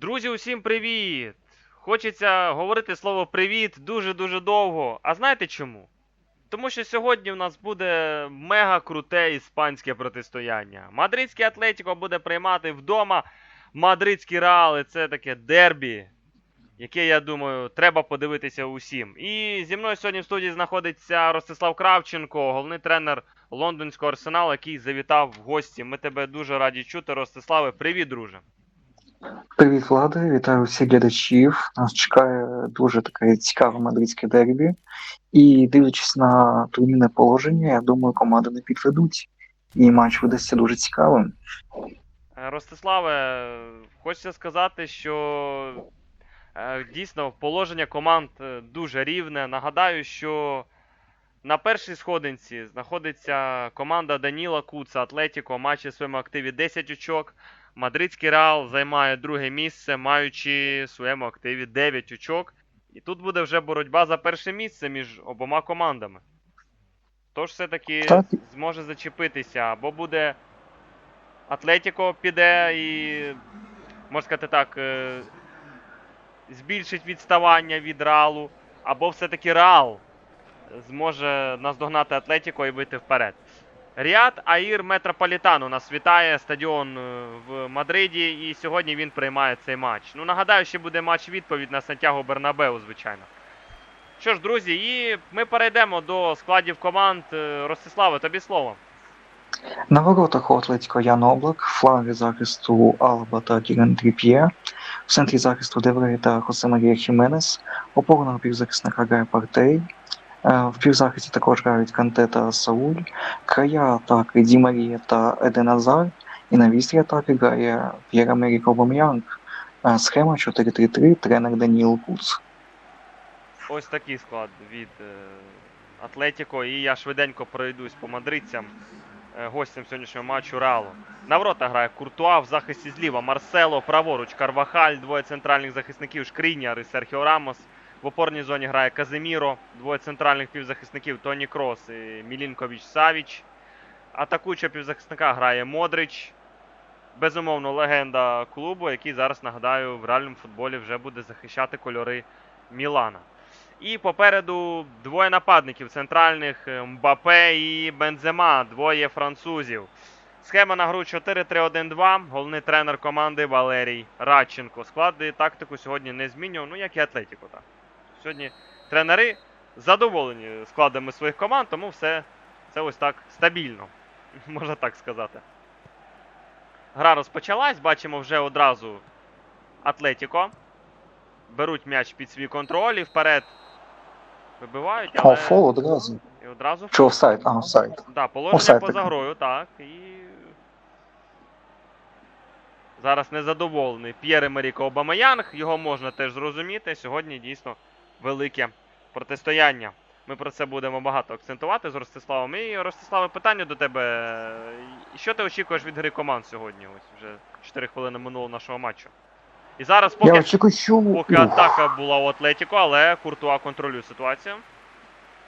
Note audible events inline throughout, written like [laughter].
Друзі, усім привіт! Хочеться говорити слово привіт дуже-дуже довго. А знаєте чому? Тому що сьогодні в нас буде мега круте іспанське протистояння. Мадридський Атлетіко буде приймати вдома мадридський Реал. І Це таке дербі, яке, я думаю, треба подивитися усім. І зі мною сьогодні в студії знаходиться Ростислав Кравченко, головний тренер лондонського арсеналу, який завітав в гості. Ми тебе дуже раді чути, Ростиславе. Привіт, друже. Привіт, Влади, вітаю всіх глядачів. Нас чекає дуже таке цікаве мадридське дербі. І дивлячись на турнірне положення, я думаю, команди не підведуть. І матч видасться дуже цікавим. Е, Ростиславе, хочеться сказати, що е, дійсно положення команд е, дуже рівне. Нагадаю, що на першій сходинці знаходиться команда Даніла Куца Атлетіко, матчі в своєму активі 10 очок. Мадридський Реал займає друге місце, маючи в своєму активі 9 очок. І тут буде вже боротьба за перше місце між обома командами. Тож все-таки Так. зможе зачепитися, або буде Атлетіко піде і, можна сказати так, е, збільшить відставання від Реалу, або все-таки Реал зможе наздогнати Атлетіко і вийти вперед. Ріад Аїр Метрополітан у нас вітає стадіон е, в Мадриді, і сьогодні він приймає цей матч. Ну, нагадаю, ще буде матч відповідь на Сантьяго Бернабеу, звичайно. Що ж, друзі, і ми перейдемо до складів команд. Е, Ростиславе, тобі слово. На воротах у Атлетіко Ян Облак, фланги захисту Алба та Кірен Тріп'є, в центрі захисту Девре та Хосе Марія Хіменес, опорного півзахисника грає Партей, в півзахисті також грають Канте та Сауль, края атаки Ді Марія та Еден Азар, і на вістрі атаки грає П'єр Америк Обам'янг. Е, Схема 4-3-3, тренер Даніл Куц. Ось такий склад від е, Атлетіко. І я швиденько пройдусь по мадридцям, е, гостям сьогоднішнього матчу Реалу. На ворота грає Куртуа, в захисті зліва Марсело, праворуч Карвахаль, двоє центральних захисників Шкріняр і Серхіо Рамос. В опорній зоні грає Казиміро, двоє центральних півзахисників Тоні Крос і Мілінкович Савіч. Атакуючого півзахисника грає Модрич. Безумовно, легенда клубу, який зараз, нагадаю, в реальному футболі вже буде захищати кольори Мілана. І попереду двоє нападників центральних е, Мбапе і Бензема, двоє французів. Схема на гру 4-3-1-2. Головний тренер команди Валерій Радченко. Склад і тактику сьогодні не змінював, ну як і Атлетіко. Так. Сьогодні тренери задоволені складами своїх команд, тому все це ось так стабільно, [laughs] можна так сказати. Гра розпочалась, бачимо вже одразу Атлетіко. Беруть м'яч під свій контроль і вперед вибивають, але фол одразу. і одразу Чи офсайд? А, офсайд. Да, положення Офсайд поза грою, так. І. Зараз незадоволений П'єр Емеріко Обамаянг. Його можна теж зрозуміти. Сьогодні дійсно велике протистояння. Ми про це будемо багато акцентувати з Ростиславом. І Ростиславе, питання до тебе. Що ти очікуєш від гри команд сьогодні? Ось вже 4 хвилини минуло нашого матчу. І зараз Я поки, очікую, що поки атака була у Атлетіко, але Куртуа контролює ситуацію.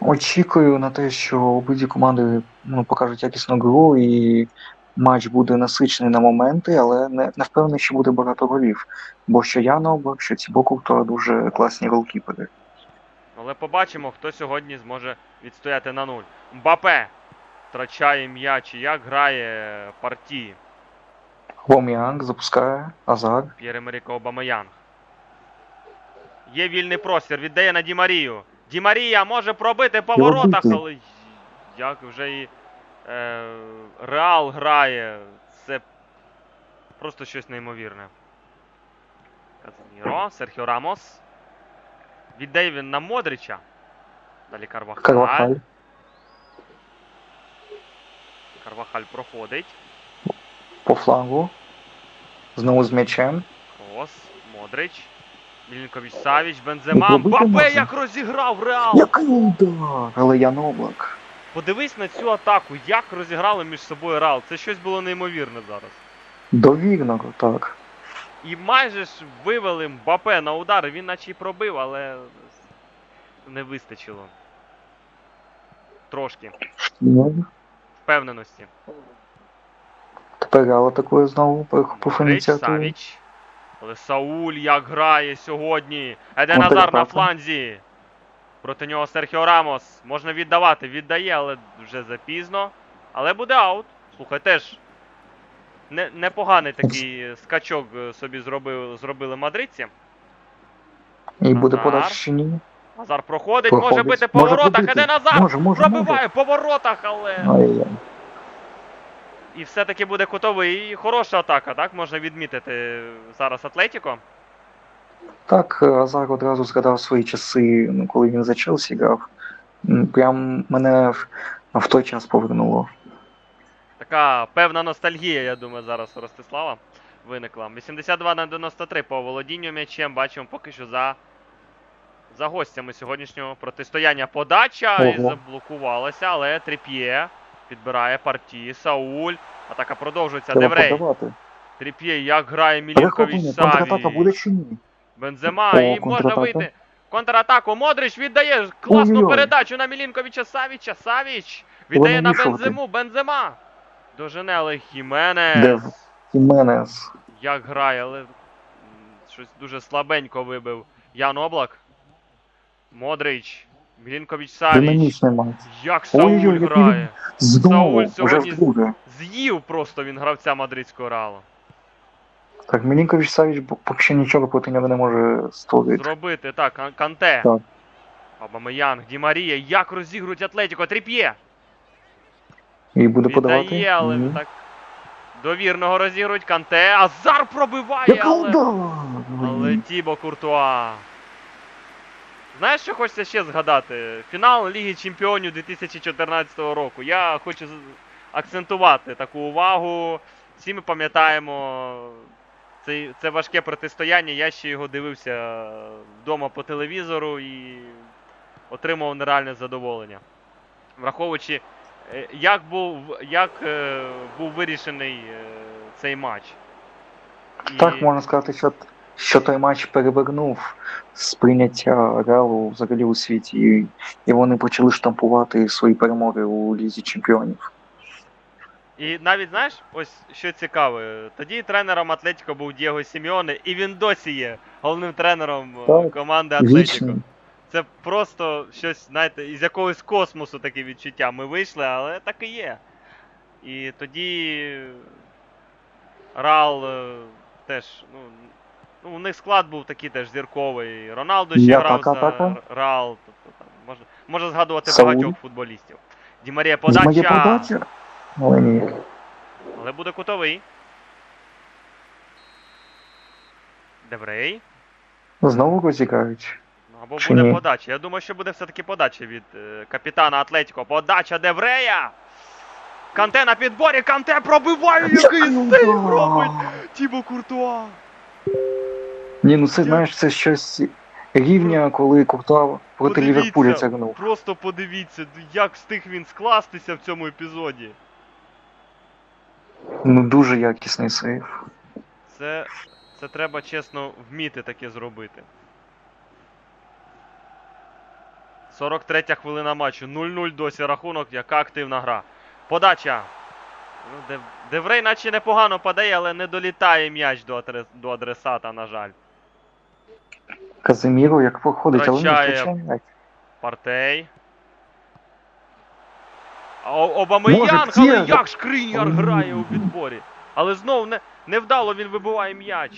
очікую на те, що обидві команди ну, покажуть якісну гру і матч буде насичений на моменти, але не, не впевнений, що буде багато голів. Бо що Ян Облак, що Цібо Куртуа дуже класні голкіпери. Але побачимо, хто сьогодні зможе відстояти на нуль. Мбапе втрачає м'яч. і Як грає партії Лом'янг запускає, Азар. П'єремеріко Обамаянг. Є вільний простір, віддає на Ді Марію. Ді може пробити по воротах, але як вже і е, Реал грає. Це просто щось неймовірне. Казиміро, Серхіо Рамос. Віддає він на Модрича. Далі Карвахаль. Карвахаль. Карвахаль проходить. По флангу. Знову з м'ячем. Крос, Модрич. Мілінкович Савіч, Бензема. Мбапе як розіграв Реал! Який удар! Але Ян Облак. Подивись на цю атаку, як розіграли між собою Реал. Це щось було неймовірне зараз. Довірно, так. І майже ж вивели Мбапе на удар, він наче й пробив, але не вистачило. Трошки Ну, впевненості. Тепер Реал атакує знову, перехопив ініціативу. Савіч. Але Сауль як грає сьогодні. Еден Контратака. Азар на фланзі. Проти нього Серхіо Рамос. Можна віддавати, віддає, але вже запізно. Але буде аут. Слухай, теж не, непоганий такий скачок е, собі зробив, зробили мадридці. І буде Назар. подача чи ні? Азар проходить, може Проходить. бити по воротах. пробити. Еден Азар Може, може, пробиває по воротах, але. Ай-яй. І все-таки буде кутовий. І хороша атака, так? Можна відмітити зараз Атлетіко. Так, е, Азар одразу згадав свої часи, ну, коли він за Челсі грав. Прям мене в той час повернуло. Така певна ностальгія, я думаю, зараз у Ростислава виникла. 82 на 93 по володінню м'ячем. Бачимо поки що за, за гостями сьогоднішнього протистояння. Подача і заблокувалася, але Тріп'є підбирає партії. Сауль. Атака продовжується. Треба Деврей. Тріп'є, як грає Мілінкович Перехоплення, контратака буде Саві. чи ні? Бензема, О, і можна вийти. Контратаку. Модрич віддає класну Ой-ой-ой. передачу на Мілінковича Савіча. Савіч віддає на. Бензему. Бензема. Дожене, але Хіменес. Де? Хіменес. Як грає, але щось дуже слабенько вибив Ян Облак. Модрич. Мілінкович Савіч. Як Сауль Ой-ой, грає. Знову, Сауль сьогодні- вдруге. З'їв просто він гравця мадридського реалу. Так, Мілінкович Савіч поки що нічого проти нього не може створити. Зробити так, Кан- Канте. Так. Абамеянг, Ді Марія, як розігрують Атлетіко, Тріп'є. І буде подавати. Віддає, але Ні. так. Довірного розігрують Канте. Азар пробиває, Яка але... але Тібо Куртуа. Знаєш, що хочеться ще згадати? Фінал Ліги Чемпіонів 2014 року. Я хочу акцентувати таку увагу. Всі ми пам'ятаємо це, це важке протистояння. Я ще його дивився вдома по телевізору і отримав нереальне задоволення. Враховуючи, як був, як, е, був вирішений е, цей матч. І- Так, можна сказати, що, що той матч перевернув сприйняття Реалу взагалі у світі, і, і вони почали штампувати свої перемоги у Лізі Чемпіонів. І навіть знаєш, ось що цікаве, тоді тренером Атлетіко був Дієго Сіміоне, і він досі є головним тренером е, Так, команди Атлетіко. Вічний. Це просто щось, знаєте, із якогось космосу таке відчуття. Ми вийшли, але так і є. І тоді Рал е, теж, ну, ну, у них склад був такий теж зірковий. Роналдо ще Я грав така, за така. Рал. Тобто, там, можна, можна згадувати Сауль. багатьох футболістів. Ді Марія З моєї подача. Але ні. Але буде кутовий. Деврей. Знову розіграють. Або Чи буде ні? подача. Я думаю, що буде все-таки подача від е, капітана Атлетіко. Подача Деврея. Канте на підборі, Канте пробиває, який Який сейв робить Тібо Куртуа. Ні, ну це знаєш, це щось рівня, коли Куртуа проти Подивіться. Ліверпуля тягнув. Просто подивіться, як встиг він скластися в цьому епізоді. Ну дуже якісний сейв. Це, це треба чесно вміти таке зробити. 43 хвилина матчу. 0-0 досі рахунок, яка активна гра. Подача. Ну, Деврей наче непогано падає, але не долітає м'яч до, до адресата, на жаль. Казиміро як проходить, але не. Партей. А О- Обамеянг, Може, але як Шкріньяр Ой. грає у відборі. Але знов не, невдало він вибиває м'яч.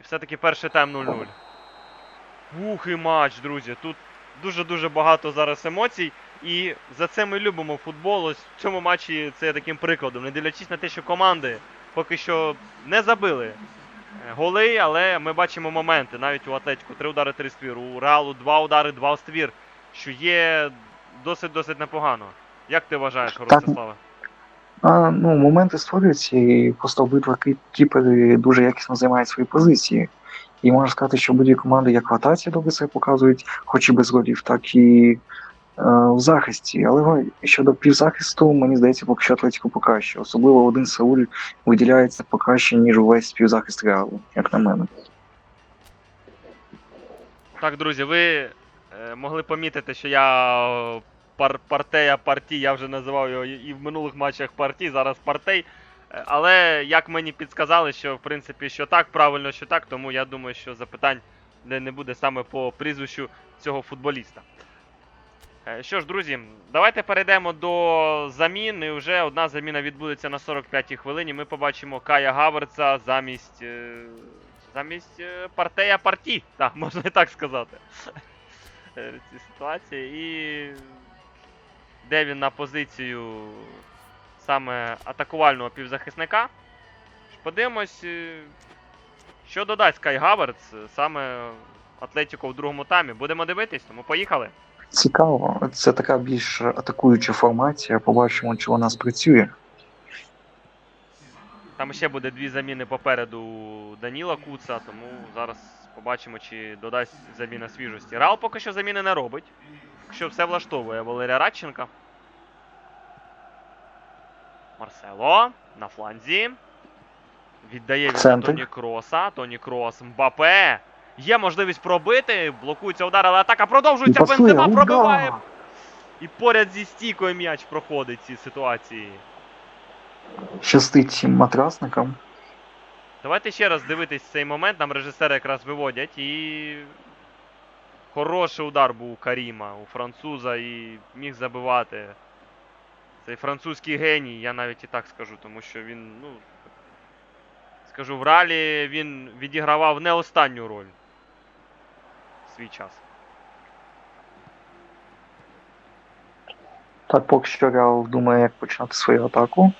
І все-таки перший тайм 0-0. Ух і матч, друзі. Тут дуже-дуже багато зараз емоцій. І за це ми любимо футбол. Ось в цьому матчі це таким прикладом. Не дивлячись на те, що команди поки що не забили е, голи, але ми бачимо моменти. Навіть у Атлетику три удари, три ствір. У Реалу два удари, два ствір. Що є досить-досить непогано. Як ти вважаєш, Ростиславе? А, ну, моменти створюються, і просто обидва кі- кіпери дуже якісно займають свої позиції. І можна сказати, що будь-які команди як в атаці добре себе показують, хоч і без голів, так і е, в захисті. Але щодо півзахисту, мені здається, поки що Атлетико покраще. Особливо один Сауль виділяється покраще, ніж увесь півзахист Реалу, як на мене. Так, друзі, ви е, могли помітити, що я пар, партея парті, я вже називав його і в минулих матчах парті, зараз партей. Е, Але як мені підсказали, що в принципі що так, правильно, що так, тому я думаю, що запитань не, буде саме по прізвищу цього футболіста. Е, Що ж, друзі, давайте перейдемо до замін. І вже одна заміна відбудеться на 45-й хвилині. Ми побачимо Кая Гаверца замість. е, Замість партея парті. Так, [laughs] можна і так сказати. Цій ситуації. І де він на позицію саме атакувального півзахисника. Подивимось, е, що додасть Кай Гаверц е, саме Атлетіко в другому таймі. Будемо дивитись, тому поїхали. Цікаво, це така більш атакуюча формація. Побачимо, чи вона спрацює. Там ще буде дві заміни попереду Даніла Куца, тому зараз побачимо, чи додасть заміна свіжості. Рал поки що заміни не робить. Якщо все влаштовує Валерія Радченка. Марсело на фланзі. Віддає він. Тоні Кроса. Тоні Крос. Мбапе. Є можливість пробити. Блокується удар, але атака продовжується. Удар! пробиває. І поряд зі стійкою м'яч проходить в цій ситуації. Щастить матрасникам. Давайте ще раз дивитись цей момент. Нам режисери якраз виводять. І хороший удар був у Каріма, у француза, і міг забивати. Цей французький геній, я навіть і так скажу, тому що він, ну. Скажу, в ралі він відігравав не останню роль в свій час. Так, поки що Реал думає, як починати свою атаку.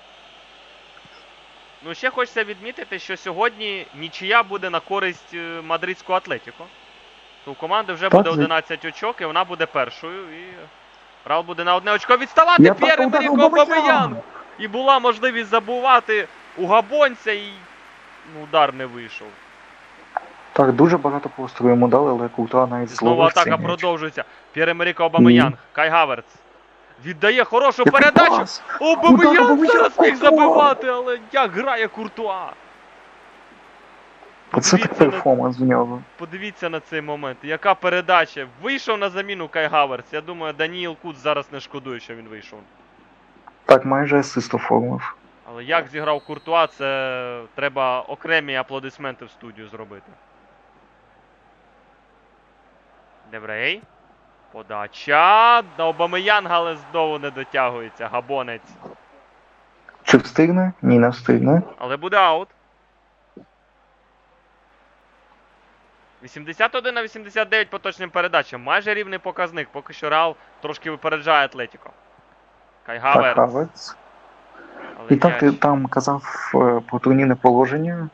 Ну, ще хочеться відмітити, що сьогодні нічия буде на користь е, мадридського Атлетіко. То у команди вже Так, буде 11 очок, і вона буде першою. І Рал буде на одне очко відставати. Я П'єр Емеріко! Бабаян! І була можливість забувати у Габонця, і ну, удар не вийшов. Так, дуже багато простору йому дали, але Култуа навіть Знову атака м'яч. продовжується. П'єр Емеріко Обамеянг. Кай Хаверц. Віддає хорошу Який передачу. Обамеян Удар зараз міг забивати, але як грає Куртуа. Оце так перформанс в нього. Подивіться на цей момент. Яка передача. Вийшов на заміну Кай Хаверс. Я думаю, Даніїл Куц зараз не шкодує, що він вийшов. Так, майже асист оформив. Але як зіграв Куртуа, це треба окремі аплодисменти в студію зробити. Деврей. Подача. На Обамеянга, але знову не дотягується. Габонець. Чи встигне? Ні, не встигне. Але буде аут. 81 на 89 по точним передачам. Майже рівний показник. Поки що Реал трошки випереджає Атлетіко. Кай Хаверц. І так ти там казав е, про турнірне положення,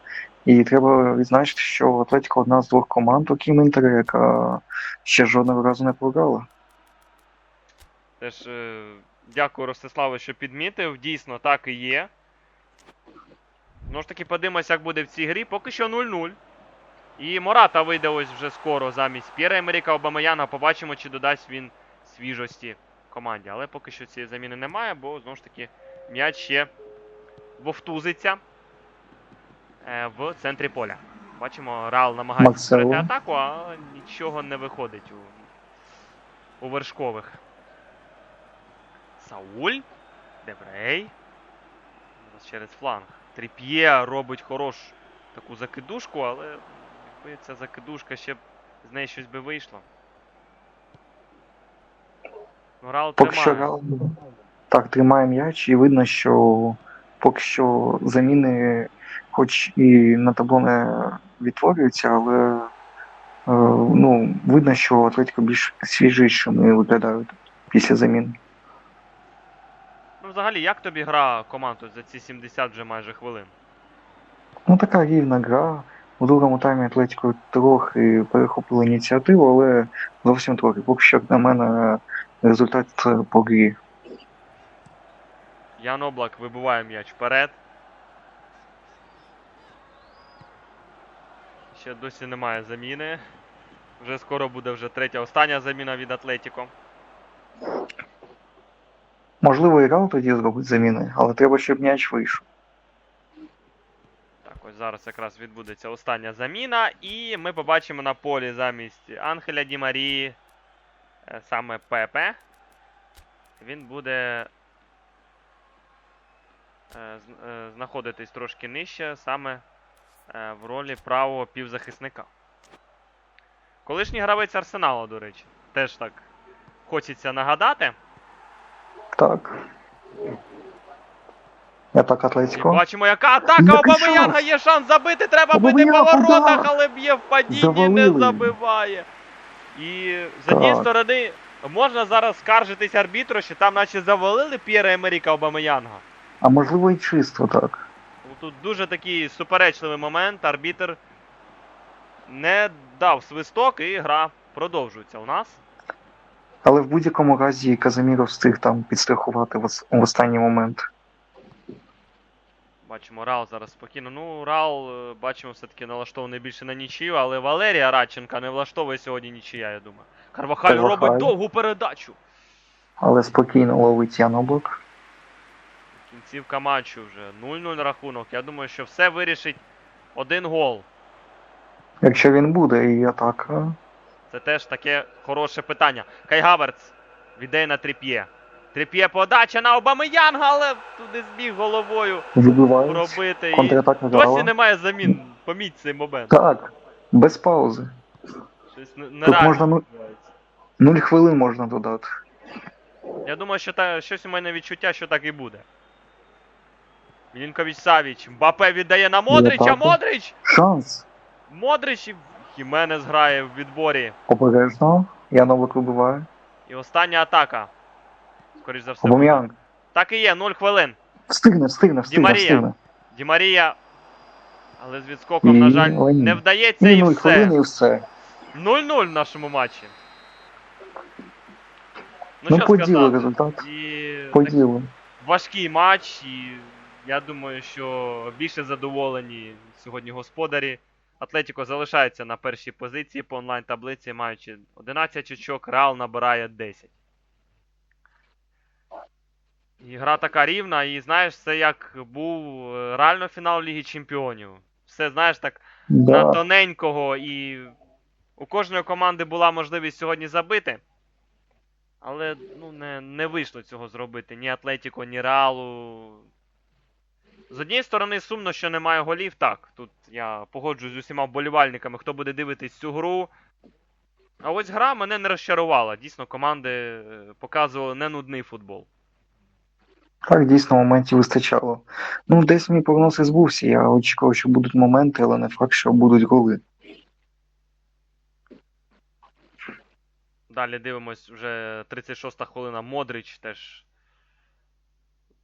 і треба відзначити, що Атлетіко одна з двох команд, окрім Інтера, яка ще жодного разу не програла. Теж е, дякую Ростиславу, що підмітив. Дійсно, так і є. Ну ж таки, подивимось, як буде в цій грі. Поки що 0-0. І Мората вийде ось вже скоро замість П'єра Емеріка Обамаяна. Побачимо, чи додасть він свіжості команді. Але поки що цієї заміни немає, бо знову ж таки м'яч ще вовтузиться е, в центрі поля. Бачимо, Реал намагається створити атаку, а нічого не виходить у, у вершкових. Сауль. Дебрей. Через фланг. Тріп'є робить хорошу таку закидушку, але якби ця закидушка ще б з неї щось би вийшло. Ну, Рал Поки що тримає. Реал так тримає м'яч, і видно, що поки що заміни, хоч і на табло не відтворюються, але е, ну, видно, що Атлетико більш свіжішими виглядають після замін. Ну, взагалі, як тобі гра команду за ці 70 вже майже хвилин? Ну, така рівна гра. У другому таймі Атлетико трохи перехопили ініціативу, але зовсім трохи. Поки що, на мене, результат по грі. Ян Облак вибиває м'яч вперед. Ще досі немає заміни. Вже скоро буде вже третя остання заміна від Атлетіко. Можливо, і Реал тоді зробить заміни, але треба, щоб м'яч вийшов. Зараз якраз відбудеться остання заміна, і ми побачимо на полі замість Анхеля Ді Марії е, саме Пепе. Він буде е, е, знаходитись трошки нижче, саме в ролі правого півзахисника. Колишній гравець Арсеналу, до речі, теж так хочеться нагадати. Так. Я так І Атлетико. бачимо, яка атака Обамеянга є шанс забити. Треба бити по воротах, але б'є в падінні, не забиває. І з однієї сторони можна зараз скаржитись арбітру, що там наче завалили П'єра Емеріка Обамеянга. А можливо і чисто так. Ну, Тут дуже такий суперечливий момент. Арбітр не дав свисток і гра продовжується у нас. Але в будь-якому разі Казиміро встиг там підстрахувати в останній момент. Бачимо, Рал зараз спокійно. Ну, Рал, е, бачимо, все-таки налаштований більше на нічию, але Валерія Радченка не влаштовує сьогодні нічия, я думаю. Карвахаль Карвахаль. робить довгу передачу. Але спокійно ловить Ян Облак. Кінцівка матчу вже 0-0 рахунок. Я думаю, що все вирішить один гол. Якщо він буде, і атака. Це теж таке хороше питання. Кай Гаверц віддає на Тріп'є. Тріп'є подача на Обамеянга, але туди збіг головою Вибивають. пробити. І досі немає замін. Поміть цей момент. Так, без паузи. Щось не- Тут нереально можна ну- відбувається. Нуль хвилин можна додати. Я думаю, що та, щось у мене відчуття, що так і буде. Мілінкович Савіч. Мбапе віддає на Модрича. атаку. Модрич! Шанс. Модрич і Хіменес грає в відборі. Обережно. Ян Облак вибиває. І остання атака. Скоріш за все. буде. Обом'янг. Так і є, 0 хвилин. Встигне, встигне, встигне, Марія. встигне. Але з відскоком, на жаль, Лені. не вдається І і нуль все. хвилин і все. 0-0 в нашому матчі. Ну, Ну, що по ділу сказати. результат. І По такий ділу. важкий матч, і я думаю, що більше задоволені сьогодні господарі. Атлетіко залишається на першій позиції по онлайн-таблиці, маючи 11 очок, Реал набирає 10. І гра така рівна, і знаєш, це як був е, реально фінал Ліги Чемпіонів. Все, знаєш, так на тоненького, і у кожної команди була можливість сьогодні забити. Але ну, не, не вийшло цього зробити ні Атлетіко, ні Реалу. З однієї сторони, сумно, що немає голів. Так, тут я погоджуюсь з усіма вболівальниками, хто буде дивитись цю гру. А ось гра мене не розчарувала. Дійсно, команди е, показували не нудний футбол. Так, дійсно, моментів вистачало. Ну, десь мій прогноз і збувся. Я очікував, що будуть моменти, але не факт, що будуть голи. Далі дивимось вже 36-та хвилина. Модрич теж.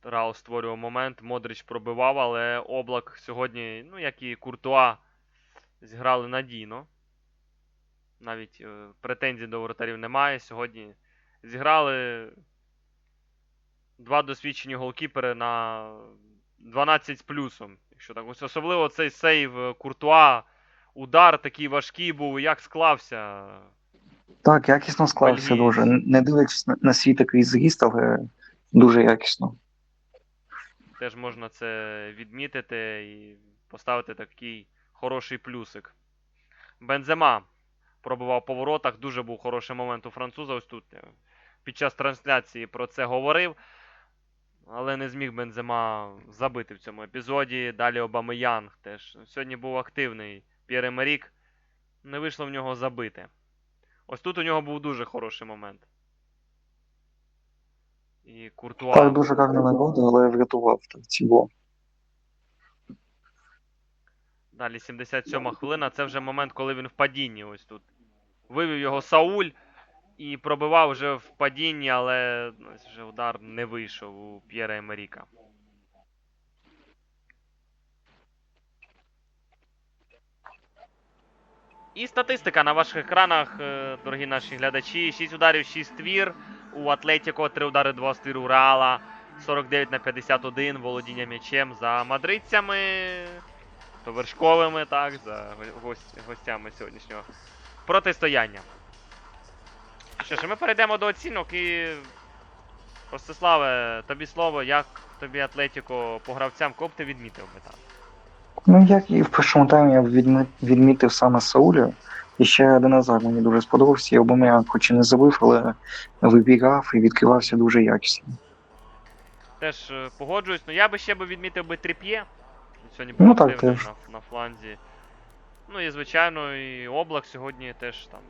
Рао створював момент. Модрич пробивав, але облак сьогодні, ну як і Куртуа, зіграли надійно. Навіть е, претензій до воротарів немає. Сьогодні зіграли два досвідчені голкіпери на 12 з плюсом. Якщо так, ось особливо цей сейв е, Куртуа. Удар такий важкий був, як склався. Так, якісно склався Бельгієць. дуже. Не дивлячись на, свій такий зріст, але дуже якісно. Теж можна це відмітити і поставити такий хороший плюсик. Бензема пробував по воротах. Дуже був хороший момент у француза. Ось тут е, під час трансляції про це говорив. Але не зміг Бензема забити в цьому епізоді. Далі Обамеянг теж. Сьогодні був активний П'єр Емерік. Не вийшло в нього забити. Ось тут у нього був дуже хороший момент. І Куртуа. Так, дуже гарна нагода, але врятував так ціло. Далі 77 хвилина. Це вже момент, коли він в падінні. Ось тут. Вивів його Сауль і пробивав вже в падінні, але ну, вже удар не вийшов у П'єра Емеріка. І статистика на ваших екранах, е, дорогі наші глядачі. 6 ударів, 6 твір. У Атлетіко 3 удари, 2 ствір у Реала. 49 на 51 володіння м'ячем за мадридцями. Вершковими, так, за гостями сьогоднішнього протистояння. Що ж, ми перейдемо до оцінок і. Ростиславе, тобі слово, як тобі Атлетіко по гравцям, кого б ти відмітив би там? Ну, як і в першому таймі я відмі- відмітив саме Сауля. І ще Деназар мені дуже сподобався. І Обом'ян хоч і не забив, але вибігав і відкривався дуже якісно. Теж е, погоджуюсь. Ну я би ще би відмітив би тріп'є. Сьогодні Ну, так, активний теж. на, на фланзі. Ну і звичайно, і Облак сьогодні теж там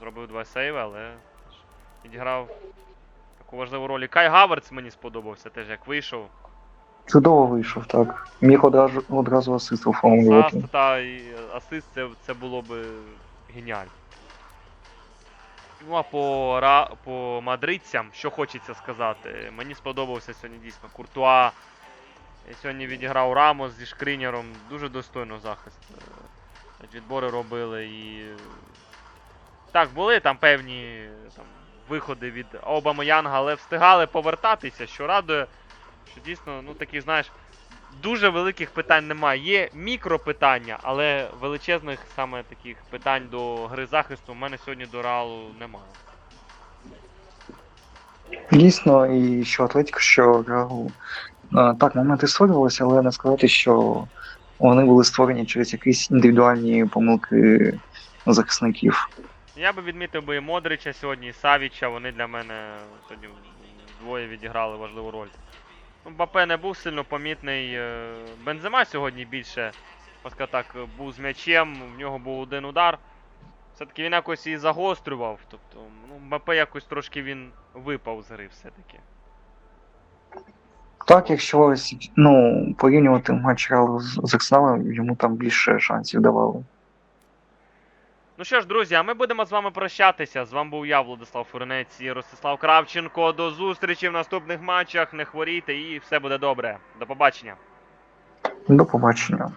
зробив два сейви, але відіграв таку важливу роль. І Кай Гаверц мені сподобався теж, як вийшов. Чудово вийшов, так. Міг одразу, одразу асист оформлювати. Асист та і асист це, це було би геніально. Ну а по, ра, по мадридцям, що хочеться сказати, мені сподобався сьогодні дійсно Куртуа. Сьогодні відіграв Рамос зі Шкрінером. Дуже достойно захист. е, Відбори робили і. Так, були там певні там, виходи від Обамаянга, але встигали повертатися, що радує, що дійсно, ну таких, знаєш, дуже великих питань немає. Є мікропитання, але величезних саме таких питань до гри захисту в мене сьогодні до Реалу немає. Дійсно, і що Атлетіко, що Реал. Так, моменти створювалися, але не сказати, що вони були створені через якісь індивідуальні помилки захисників. Я би відмітив би і Модрича сьогодні, і Савіча, вони для мене сьогодні двоє відіграли важливу роль. Ну, Мбапе не був сильно помітний. е, Бензема сьогодні більше, можна так, був з м'ячем, в нього був один удар. Все-таки він якось і загострював. Тобто, ну, Мбапе якось трошки він випав з гри все-таки. Так, якщо ось, ну, порівнювати матч Реалу з Арсеналом, йому там більше шансів давали. Ну що ж, друзі, а ми будемо з вами прощатися. З вами був я, Владислав Фурнець і Ростислав Кравченко. До зустрічі в наступних матчах. Не хворійте і все буде добре. До побачення. До побачення.